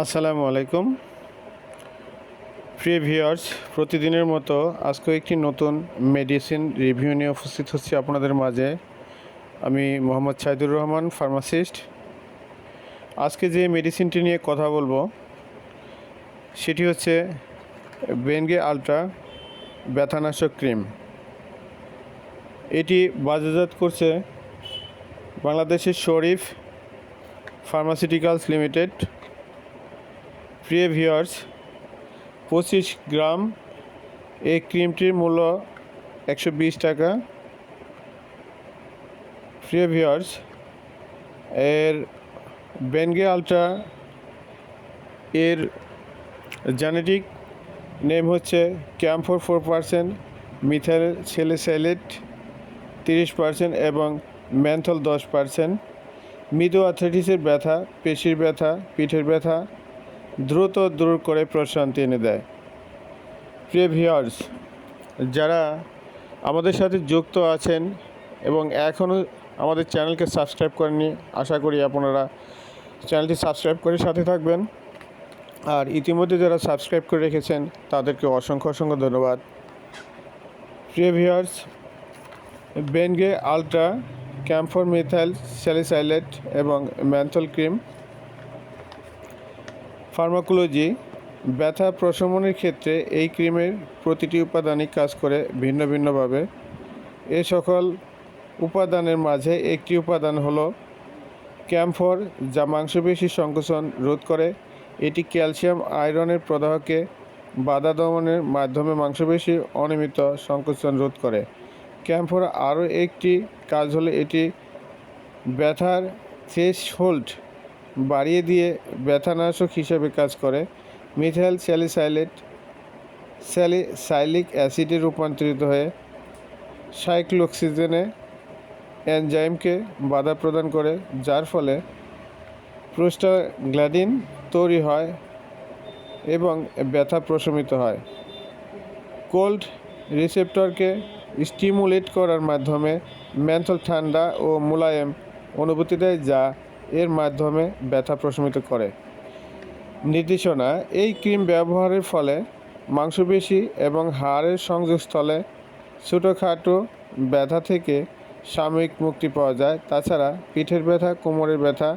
আসসালামু আলাইকুম। প্রিয় ভিউয়ার্স, প্রতিদিনের মতো আজকে একটি নতুন মেডিসিন রিভিউ নিয়ে উপস্থিত হচ্ছি আপনাদের মাঝে। আমি মোহাম্মদ সাইদুর রহমান, ফার্মাসিস্ট। আজকে যে মেডিসিনটি নিয়ে কথা বলব, সেটি হচ্ছে বেনগে আলট্রা ব্যথানাশক ক্রিম। এটি বাজারজাত করছে বাংলাদেশের শরীফ ফার্মাসিউটিক্যালস লিমিটেড। প্রিয় ভিউয়ার্স, পঁচিশ গ্রাম এই ক্রিমটির মূল্য একশো বিশ টাকা। প্রিয় ভিউয়ার্স, এর বেনগে আলট্রা, এর জেনেটিক নেম হচ্ছে camphor four percent, methyl salicylate তিরিশ পার্সেন্ট এবং ম্যান্থল দশ পার্সেন্ট। মৃদু আর্থ্রাইটিসের ব্যথা, পেশির ব্যথা, পিঠের ব্যথা দ্রুত দূর করে প্রশান্তি এনে দেয়। প্রিয় যারা আমাদের সাথে যুক্ত আছেন এবং এখনও আমাদের চ্যানেলকে সাবস্ক্রাইব করেননি, আশা করি আপনারা চ্যানেলটি সাবস্ক্রাইব করে সাথে থাকবেন। আর ইতিমধ্যে যারা সাবস্ক্রাইব করে রেখেছেন, তাদেরকে অসংখ্য অসংখ্য ধন্যবাদ। প্রিয় viewers Bengay ultra camphor methyl salicylate এবং ম্যান্থল ক্রিম ফার্মাকোলজি, ব্যথা প্রশমনের ক্ষেত্রে এই ক্রিমের প্রতিটি উপাদানই কাজ করে ভিন্ন ভিন্নভাবে। এ সকল উপাদানের মাঝে একটি উপাদান হলো ক্যাম্ফর, যা মাংসপেশি সংকোচন রোধ করে। এটি ক্যালসিয়াম আয়রনের প্রদাহকে বাধা দমনের মাধ্যমে মাংসপেশি অনিয়মিত সংকোচন রোধ করে। ক্যাম্ফর আরও একটি কাজ হলো এটি ব্যথার থ্রেশ হোল্ড বাড়িয়ে দিয়ে ব্যথানাশক হিসেবে কাজ করে। মিথাইল স্যালিসাইলেট স্যালি সাইলিক অ্যাসিডে রূপান্তরিত হয়ে সাইক্লোক্সিজেনে এনজাইমকে বাধা প্রদান করে, যার ফলে প্রোস্টাগ্ল্যাডিন তৈরি হয় এবং ব্যথা প্রশমিত হয়। কোল্ড রিসেপ্টরকে স্টিমুলেট করার মাধ্যমে ম্যান্থল ঠান্ডা ও মোলায়েম অনুভূতি দেয়, যা এর মাধ্যমে ব্যথা প্রশমিত করে। নির্দেশনা, এই ক্রিম ব্যবহারের ফলে মাংসপেশি এবং হাড়ের সংযোগস্থলে ছোটোখাটো ব্যথা থেকে সাময়িক মুক্তি পাওয়া যায়। তাছাড়া পিঠের ব্যথা, কোমরের ব্যথা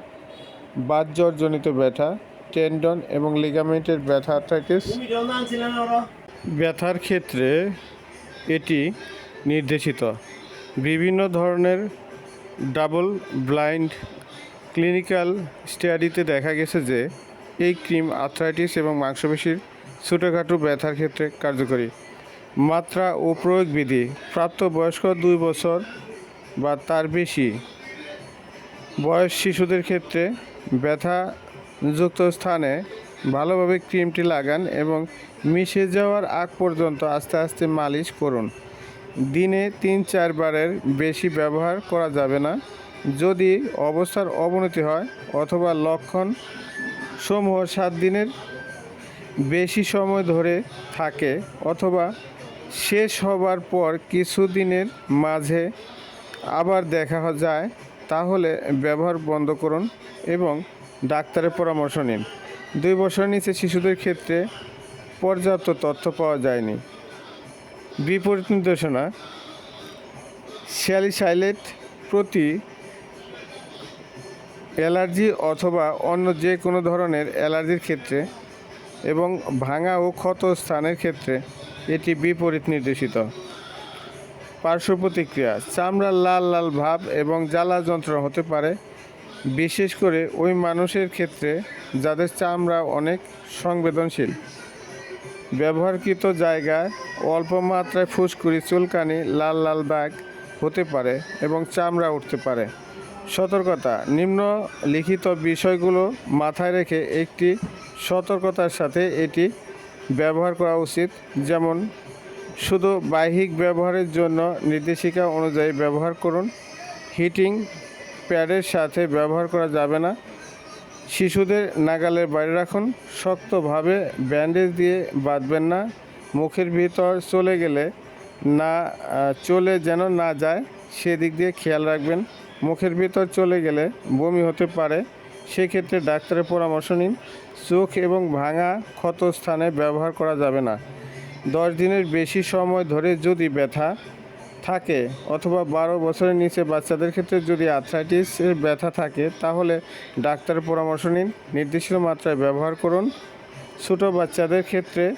বাতজ্বরজনিত ব্যথা, টেন্ডন এবং লিগামেন্টের ব্যথা থেকে ব্যথার ক্ষেত্রে এটি নির্দেশিত। বিভিন্ন ধরনের ডাবল ব্লাইন্ড ক্লিনিক্যাল স্টাডিতে দেখা গেছে যে এই ক্রিম আর্থ্রাইটিস এবং মাংসপেশির ছোটোখাটো ব্যথার ক্ষেত্রে কার্যকরী। মাত্রা ও প্রয়োগ বিধি প্রাপ্তবয়স্ক দুই বছর বা তার বেশি। বয়স শিশুদের ক্ষেত্রে ব্যথাযুক্ত স্থানে ভালোভাবে ক্রিমটি লাগান এবং মিশে যাওয়ার আগ পর্যন্ত আস্তে আস্তে মালিশ করুন। দিনে তিন চারবারের বেশি ব্যবহার করা যাবে না। যদি অবস্থার অবনতি হয় অথবা লক্ষণ সমূহ সাত দিনের বেশি সময় ধরে থাকে অথবা শেষ হবার পর কিছুদিনের মাঝে আবার দেখা যায়, তাহলে ব্যবহার বন্ধ করুন এবং ডাক্তারের পরামর্শ নিন। দুই বছরের নিচে শিশুদের ক্ষেত্রে পর্যাপ্ত তথ্য পাওয়া যায়নি। বিপরীত নির্দেশনা, স্যালিসাইলেট প্রতি অ্যালার্জি অথবা অন্য যে কোনো ধরনের অ্যালার্জির ক্ষেত্রে এবং ভাঙা ও ক্ষত স্থানের ক্ষেত্রে এটি বিপরীত নির্দেশিত। পার্শ্ব প্রতিক্রিয়া চামড়ার লাল লাল ভাব এবং জ্বালা যন্ত্রণা হতে পারে। বিশেষ করে ওই মানুষের ক্ষেত্রে যাদের চামড়া অনেক সংবেদনশীল। ব্যবহারকৃত জায়গায় অল্প মাত্রায় ফুসকুড়ি, চুলকানি, লাল লাল দাগ হতে পারে এবং চামড়া উঠতে পারে। সতর্কতা। নিম্নলিখিত বিষয়গুলো মাথায় রেখে একটি সতর্কতার সাথে এটি ব্যবহার করা উচিত। যেমন, শুধু বাহ্যিক ব্যবহারের জন্য নির্দেশিকা অনুযায়ী ব্যবহার করুন। হিটিং প্যাডের সাথে ব্যবহার করা যাবে না। শিশুদের নাগালের বাইরে রাখুন। শক্তভাবে ব্যান্ডেজ দিয়ে বাঁধবেন না। মুখের ভিতর চলে গেলে না চলে যেন না যায়, সেদিক দিয়ে খেয়াল রাখবেন। মুখের ভিতর চলে গেলে বমি হতে পারে, সেক্ষেত্রে ডাক্তারের পরামর্শ নিন। চোখ এবং ভাঙা ক্ষত স্থানে ব্যবহার করা যাবে না। দশ দিনের বেশি সময় ধরে যদি ব্যথা থাকে অথবা বারো বছরের নিচে বাচ্চাদের ক্ষেত্রে যদি আর্থ্রাইটিসের ব্যথা থাকে, তাহলে ডাক্তারের পরামর্শ নিন। নির্দিষ্ট মাত্রায় ব্যবহার করুন। ছোটো বাচ্চাদের ক্ষেত্রে